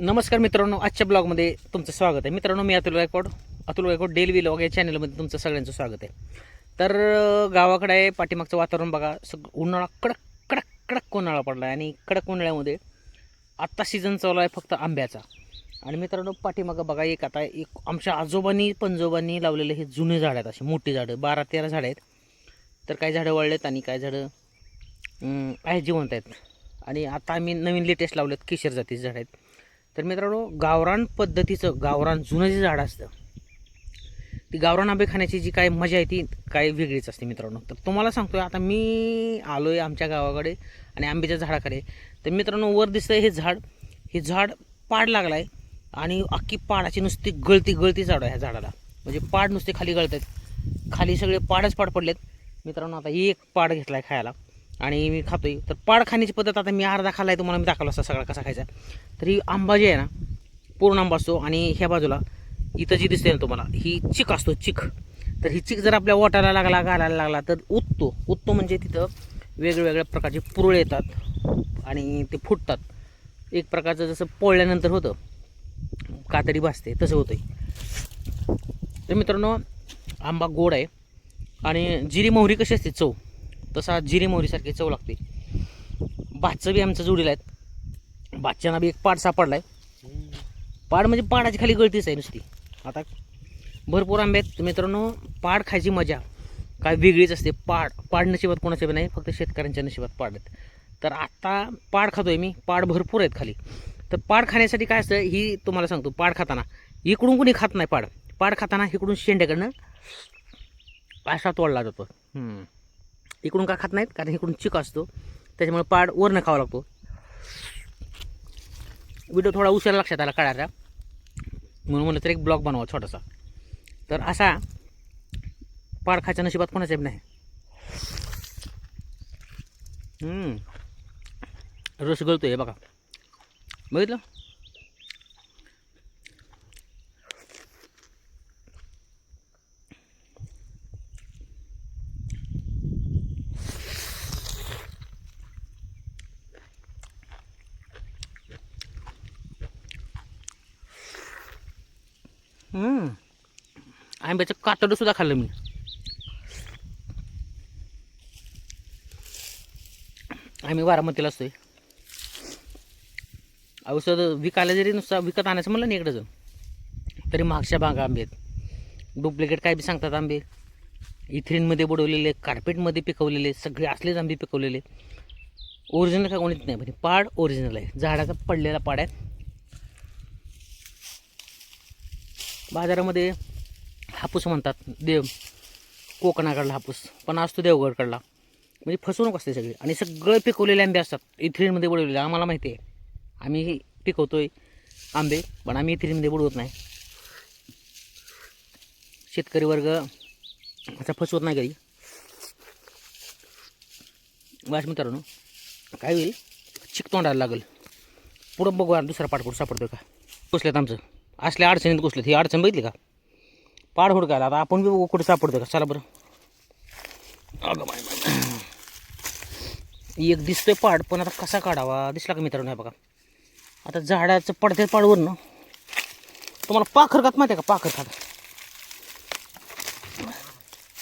नमस्कार मित्रांनो आजच्या ब्लॉगमध्ये तुमचं स्वागत आहे. मित्रांनो मी अतुल गायकवाड. अतुल गायकवाड डेली व्लॉग या चॅनलमध्ये तुमचं सगळ्यांचं स्वागत आहे. तर गावाकडे आहे पाठीमागचं वातावरण बघा. सग उन्हाळा कडक कडक कडक उन्हाळा पडला आहे आणि कडक उन्हाळ्यामध्ये आत्ता सीझन चालू आहे फक्त आंब्याचा. आणि मित्रांनो पाठीमागं बघा एक आता एक आमच्या आजोबांनी पंजोबांनी लावलेले हे जुने झाड आहेत अशी मोठी झाडं बारा तेरा झाडं आहेत. तर काही झाडं वळलेत आणि काही झाडं आहे जिवंत आहेत. आणि आता आम्ही नवीन लेटेस्ट लावलेत केशर जातीचे झाड आहेत. तर मित्रांनो गावरान पद्धतीचं गावरान जुनं जे झाड असतं ती गावरान आंबे खाण्याची जी काय मजा आहे ती काय वेगळीच असते मित्रांनो. तर तुम्हाला सांगतोय आता मी आलो आहे आमच्या गावाकडे आणि आंब्याच्या झाडाकडे. तर मित्रांनो वर दिसतंय हे झाड. हे झाड पाड लागला आहे आणि अख्खी पाडाची नुसती गळती गळती झाड आहे ह्या झाडाला. म्हणजे पाड नुसते खाली गळत आहेत खाली सगळे पाडच पाड पडलेत. मित्रांनो आता एक पाड घेतला आहे खायला. आणि मी खातोय. तर पाड खाण्याची पद्धत आता मी अर्धा खाल्ला आहे तुम्हाला मी दाखवला असता सगळा कसा खायचा. तर ही आंबा जे आहे ना पूर्ण आंबा असतो आणि ह्या बाजूला इथं जी दिसते ना तुम्हाला ही चिक असतो चिक. तर ही चिक जर आपल्या वाटायला लागला घालायला लागला तर उत्तो. उत्तो म्हणजे तिथं वेगवेगळ्या प्रकारचे पुरळे येतात आणि ते फुटतात. एक प्रकारचं जसं पोळल्यानंतर होतं कातडी भासते तसं होतं तर मित्रांनो आंबा गोड आहे. आणि जिरी मोहरी कशी असते? चव. तसा जिरी मोहरीसारखी चव लागते. भातचं बी आमचं जोडीला आहेत. भातच्याना बी एक पाड सापडला आहे पाड म्हणजे पाडाची खाली गळतीच आहे नुसती. आता भरपूर आंबे आहेत. मित्रांनो पाड खायची मजा. काय वेगळीच असते. पाड पाड नशिबात कोणाच्या बी नाही फक्त शेतकऱ्यांच्या नशिबात पाड आहेत. तर आत्ता पाड खातोय मी. पाड भरपूर आहेत खाली. तर पाड खाण्यासाठी काय असतं ही तुम्हाला सांगतो. पाड खाताना इकडून कोणी खात नाही पाड. पाड खाताना इकडून शेंड्याकडनं असा तोडला जातो. इकडून का खात नाहीत कारण इकडून चिक असतो. त्याच्यामुळे पाड वरनं खावा लागतो. व्हिडिओ थोडा उशिरा लक्षात आला काढायचा म्हणून म्हणलं तर एक ब्लॉग बनवा छोटासा. तर असा पाड खायच्या नशिबात कोणाच्या नाही. रस गळतो हे बघा. बघितलं? आंब्याचं कातडं सुद्धा खाल्लं मी. आम्ही बारामतीला असतोय. औषध विकायला जरी नुसतं विकत आणायचं म्हणलं ना इकडं तरी मागच्या भागा आंबे आहेत. डुप्लिकेट काय बी सांगतात आंबे. इथ्रिनमध्ये बुडवलेले कार्पेटमध्ये पिकवलेले सगळे असलेच आंबे पिकवलेले. ओरिजिनल काय कोणीच नाही म्हणजे पाड ओरिजिनल आहे. झाडाचा पडलेला पाड आहे. बाजारामध्ये हापूस म्हणतात. देव कोकणाकडला हापूस पण असतो देवगडकडला. म्हणजे फसवणूक असते सगळी. आणि सगळे पिकवलेले आंबे असतात. इथ्रीनमध्ये बुडवलेले. आम्हाला माहिती आहे. आम्ही पिकवतो आहे आंबे पण आम्ही इथ्रीनमध्ये बुडवत नाही. शेतकरी वर्ग असा फसवत नाही घरी वाच मित्रांनो काय होईल? चिक तोंडायला लागेल. पुढं बघू दुसरा पाठपुढ सापडतो का? पुसल्यात आमचं. असल्या अडचणीत घुसलेत. ही अडचण बघितली का? पाड हुडकायला. आता आपण बी बघू कुठे सापडतो का? चला बरं. अगं बाय एक दिसतोय पाड पण आता कसा काढावा? दिसला का मित्रांनो बघा? आता झाडाचं पडते पाडवर ना तुम्हाला पाखर खात माहिती आहे का? पाखर खात.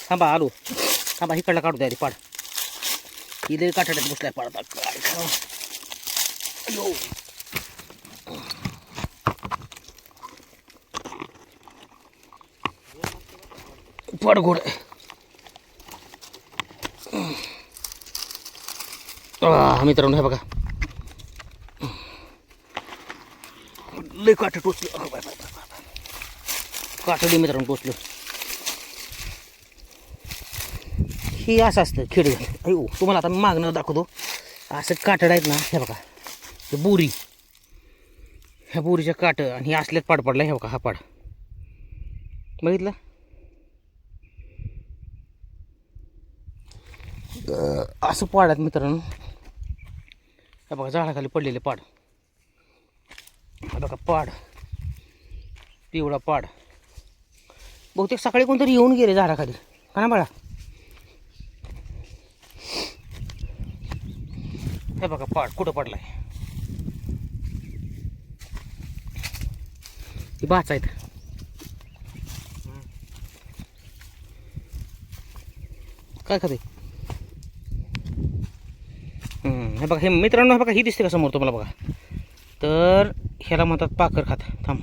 थांबा आलो. थांबा इकडला काढू द्या पाड. इथे काठाड्यात बसलाय पाड आता. काय करावं अयो पाड आहे मित्रांनो हे बघा. लय काठ टोचलं. काठली बाय बाय मित्रांनो टोचलं. ही असं असतं खेड. अयो तुम्हाला आता मी मागणं दाखवतो. असं काटड आहेत ना हे बघा. हे बोरी. ह्या बोरीच्या काट आणि हे असल्यात पाड पडला हे बघा हा पाड. बघितलं? असं पाड आहेत मित्रांनो. हे बघा झाडाखाली पडलेले पाड. हे बघा पाड. पिवळा पाड. बहुतेक सकाळी कोणतरी येऊन गेले झाडाखाली. का ना बाळा? हे बघा पाड कुठं पडलाय? ती भाच आहेत. काय खाते? हे बघा हे मित्रांनो हे बघा ही दिसते का समोर तुम्हाला बघा? तर ह्याला म्हणतात पाकर खात. थांब.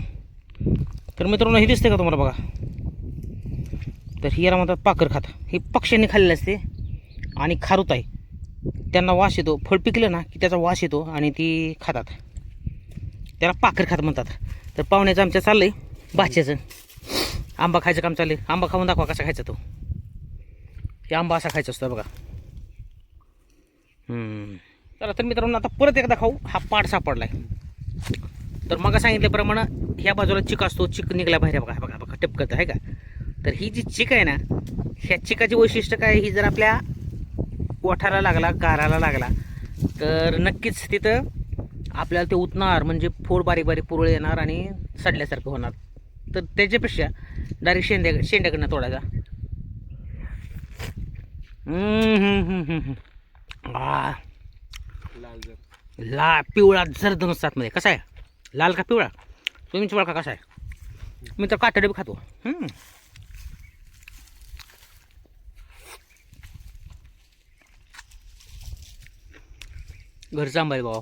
तर मित्रांनो ही दिसते का तुम्हाला बघा? तर ही याला म्हणतात पाकर खात. हे पक्ष्यांनी खाल्लेलं असते आणि खारूत आहे. त्यांना वास येतो. फळ पिकलं ना की त्याचा वास येतो आणि ती खातात. त्याला पाकर खात म्हणतात. तर पाहुण्याचं आमच्या चाललं आहे भाच्याचं. आंबा खायचं काम चाललं आहे आंबा खाऊन दाखवा कसा खायचा तो. हे आंबा असा खायचा असतो बघा. तर चला तर मित्रांनो आता परत एकदा खाऊ. हा पाट सापडलाय. तर मग सांगितल्याप्रमाणे ह्या बाजूला चिक असतो चिक निघला बाहेर. बघा बघा बघा टपकत आहे का? तर ही जी चिक आहे ना ह्या चिकाची वैशिष्ट्य काय ही जर आपल्या ओठाला लागला गाराला लागला तर नक्कीच तिथं आपल्याला ते उतणार म्हणजे फोड बारीक बारीक पुरळ येणार आणि सडल्यासारखं होणार. तर त्याच्यापेक्षा डायरेक्ट शेंड्या शेंड्याकडनं तोडायचा हम्म, हम्म, हम्म, हम्म, आ, ला पिवळा जर्द नसतात मध्ये कसा आहे? लाल का पिवळा? तुम्हीच का कसा आहे. मी तर कातडे बी खातो. हम्म. घरचा आंबा आहे भाऊ.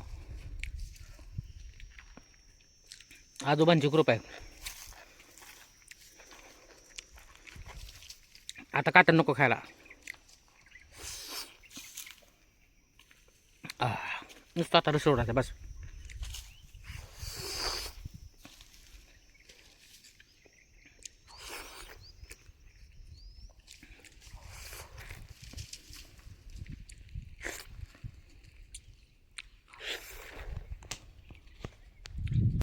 आजोबांची कृपा आहे. आता कातड नको खायला आह, नुसतं आता रस सोडायचा बस.